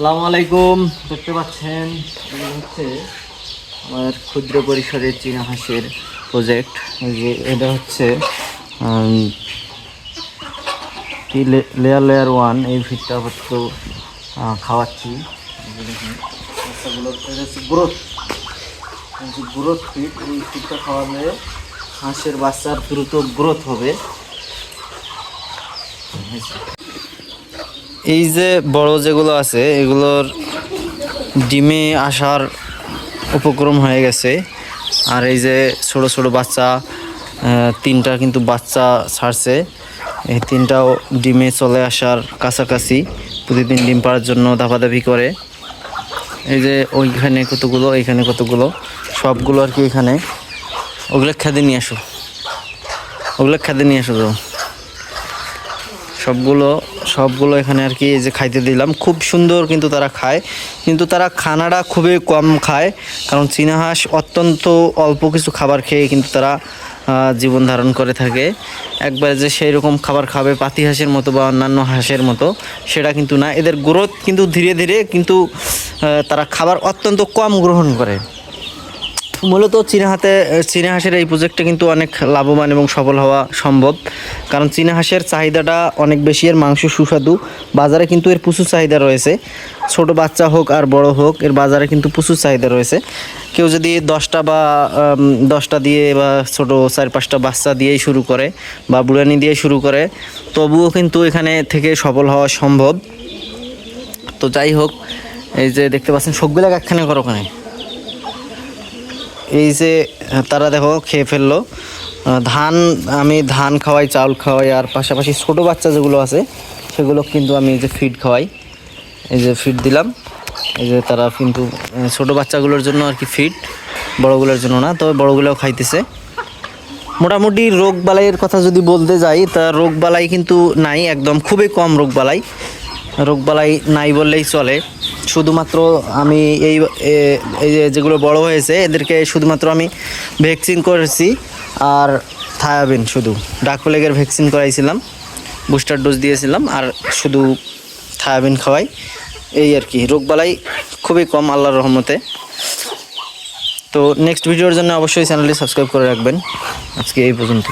আসসালামু আলাইকুম। দেখতে পাচ্ছেন হচ্ছে আমার ক্ষুদ্র পরিসরের চীনা হাঁসের প্রজেক্ট যে এটা হচ্ছে কি লেয়ার লেয়ার ওয়ান এই ফিটটা আহ, খাওয়াচ্ছি। গ্রোথ গ্রোথ ফিট এই ফিটটা খাওয়ালে হাঁসের বাচ্চার দ্রুত গ্রোথ হবে। এই যে বড় যেগুলো আছে, এগুলোর ডিমে আসার উপক্রম হয়ে গেছে। আর এই যে ছোট ছোট বাচ্চা তিনটা কিন্তু বাচ্চা ছাড়ছে। এই তিনটাও ডিমে চলে আসার কাছাকাছি, প্রতিদিন ডিম পাড়ার জন্য দাপাদাপি করে। এই যে ওইখানে কতগুলো এইখানে কতগুলো, সবগুলো আর কি এখানে। ওগুলো খেতে নিয়ে আসো। ওগুলো খেতে নিয়ে আসো তো। সবগুলো সবগুলো এখানে আর কি এই যে খাইতে দিলাম। খুব সুন্দর কিন্তু তারা খায়। কিন্তু তারা খানাটা খুবই কম খায়, কারণ চীনা হাঁস অত্যন্ত অল্প কিছু খাবার খেয়ে কিন্তু তারা জীবন ধারণ করে থাকে। একবার যে সেই রকম খাবার খাবে পাতি হাঁসের মতো বা অন্যান্য হাঁসের মতো, সেটা কিন্তু না। এদের গ্রোথ কিন্তু ধীরে ধীরে কিন্তু তারা খাবার অত্যন্ত কম গ্রহণ করে। মূলত চীনা হাতে, চীনা হাঁসের এই প্রজেক্টটা কিন্তু অনেক লাভবান এবং সফল হওয়া সম্ভব। কারণ চীনা হাঁসের চাহিদাটা অনেক বেশি, এর মাংস সুস্বাদু। বাজারে কিন্তু এর প্রচুর চাহিদা রয়েছে। ছোট বাচ্চা হোক আর বড় হোক, এর বাজারে কিন্তু প্রচুর চাহিদা রয়েছে। কেউ যদি দশটা বা দশটা দিয়ে বা ছোট চার পাঁচটা বাচ্চা দিয়েই শুরু করে বা বুড়ানি দিয়ে শুরু করে, তবুও কিন্তু এখানে থেকে সফল হওয়া সম্ভব। তো যাই হোক, এই যে দেখতে পাচ্ছেন সবগুলো একখানে করো ওখানে। এই যে তারা দেখো খেয়ে ফেলল। ধান, আমি ধান খাওয়াই, চাউল খাওয়াই, আর পাশাপাশি ছোটো বাচ্চা যেগুলো আছে, সেগুলো কিন্তু আমি এই যে ফিড খাওয়াই। এই যে ফিড দিলাম। এই যে তারা কিন্তু ছোটো বাচ্চাগুলোর জন্য আর কি ফিড বড়গুলোর জন্য না, তবে বড়গুলোও খাইতেছে। মোটামুটি রোগ বালাইয়ের কথা যদি বলতে যাই, তা রোগ বালাই কিন্তু নাই, একদম খুবই কম রোগ বালাই। রোগবালাই নাই বললেই চলে। শুধুমাত্র আমি এই এই যেগুলো বড় হয়েছে, এদেরকে শুধুমাত্র আমি ভ্যাকসিন করেছি আর থায়াবিন শুধু। ডাকপ্লেগের ভ্যাকসিন করাইছিলাম বুস্টার ডোজ দিয়েছিলাম আর শুধু থায়াবিন খাওয়াই। এই আর কি, রোগবালাই খুবই কম আল্লাহর রহমতে। তো নেক্সট ভিডিওর জন্য অবশ্যই চ্যানেলটি সাবস্ক্রাইব করে রাখবেন। আজকে এই পর্যন্ত